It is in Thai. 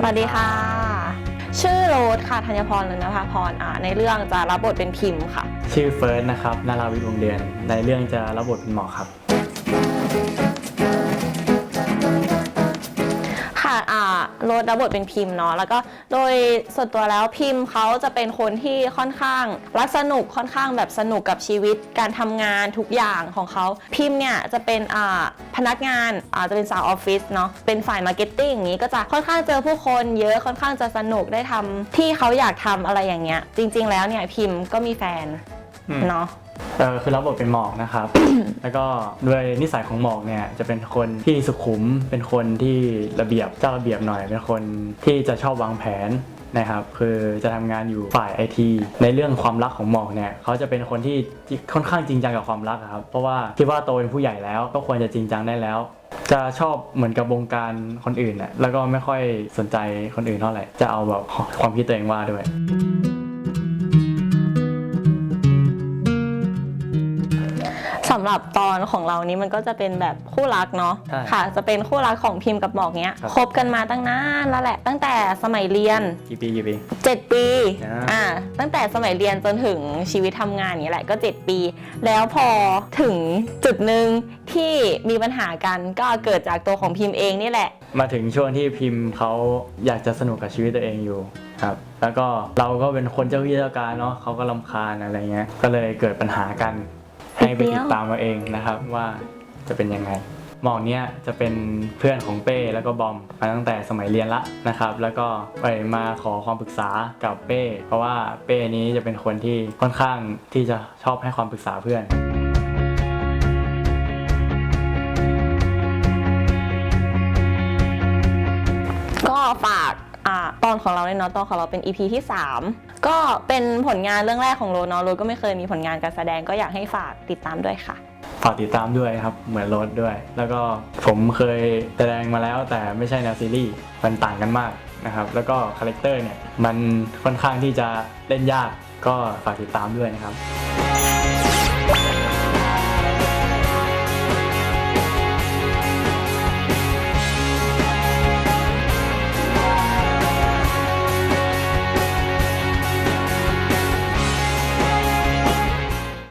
สวัสดีค่ะ ชื่อโรสค่ะธัญพรเลยนภาพรอ่าในเรื่องจะรับบทเป็นพิมพ์ค่ะ ชื่อเฟิร์สนะครับนาราวิทย์วงเดือน ในเรื่องจะรับบทเป็นหมอครับ โรสรับบทเป็นพิมพ์เนาะแล้วก็โดยส่วนตัวแล้วพิมพ์เขาจะเป็นคนที่ค่อนข้างรักสนุกค่อนข้างแบบสนุกกับชีวิต การทำงานทุกอย่างของเขาพิมพ์เนี่ยจะเป็นอ่าพนักงานอาจจะเป็นสาวออฟฟิศเนาะเป็นฝ่ายมาร์เก็ตติ้งอย่างนี้ก็จะค่อนข้างเจอผู้คนเยอะค่อนข้างจะสนุกได้ทำที่เขาอยากทำอะไรอย่างเงี้ยจริง ๆ แล้วเนี่ยพิมพ์ก็มีแฟนอืมเนาะ เออคือรับบทเป็นหมอกนะครับ แล้วก็ด้วยนิสัยของหมอกเนี่ยจะเป็นคนที่สุขุม เป็นคนที่ระเบียบเจ้าระเบียบหน่อย เป็นคนที่จะชอบวางแผนนะครับคือจะทำงานอยู่ฝ่ายไอทีในเรื่องความรักของหมอกเนี่ยเขาจะเป็นคนที่ค่อนข้างจริงจังกับความรักครับเพราะว่าคิดว่าโตเป็นผู้ใหญ่แล้วก็ควรจะจริงจังได้แล้ว จะชอบเหมือนกับวงการคนอื่นน่ะแล้วก็ไม่ค่อยสนใจคนอื่นเท่าไหร่จะเอาแบบความคิดตัวเองว่าด้วย สำหรับตอนของเรานี้มันก็จะเป็นแบบคู่รักเนาะใช่ค่ะ จะเป็นคู่รักของพิมพ์กับหมอกเนี้ยครับ คบกันมาตั้งนานแล้วแหละตั้งแต่สมัยเรียน กี่ปีกี่ปี 7 ปีอ่า อ่าตั้งแต่สมัยเรียนจนถึงชีวิตทำงานอย่างนี้ยแหละก็ 7 ปี แล้วพอถึงจุดหนึ่งที่มีปัญหากันก็เกิดจากตัวของพิมพ์เองนี่แหละ มาถึงช่วงที่พิมพ์เขาอยากจะสนุกกับชีวิตตัวเองอยู่ครับ แล้วก็เราก็เป็นคนเจ้าที่เจ้าการเนาะเขาก็ลำคาญอะไรเงี้ยก็เลยเกิดปัญหากัน ให้ไปติดตามมาเองนะครับว่าจะเป็นยังไงหมอกเนี้ยจะเป็นเพื่อนของเป้แล้วก็บอมมาตั้งแต่สมัยเรียนละนะครับ แล้วก็ไปมาขอความปรึกษากับเป้ เพราะว่าเป้นี้จะเป็นคนที่ค่อนข้างที่จะชอบให้ความปรึกษาเพื่อนก็ฝาก ตอนของเราเลยเนาะตอนของเราเป็น EP ที่ 3 ก็เป็นผลงานเรื่องแรกของโรเนาะโรสก็ไม่เคยมีผลงานการแสดงก็อยากให้ฝากติดตามด้วยค่ะ ฝากติดตามด้วยครับเหมือนรถด้วย แล้วก็ผมเคยแสดงมาแล้วแต่ไม่ใช่แนวซีรีส์มันต่างกันมากนะครับแล้วก็คาแรคเตอร์เนี่ยมันค่อนข้างที่จะเล่นยากก็ฝากติดตามด้วยนะครับ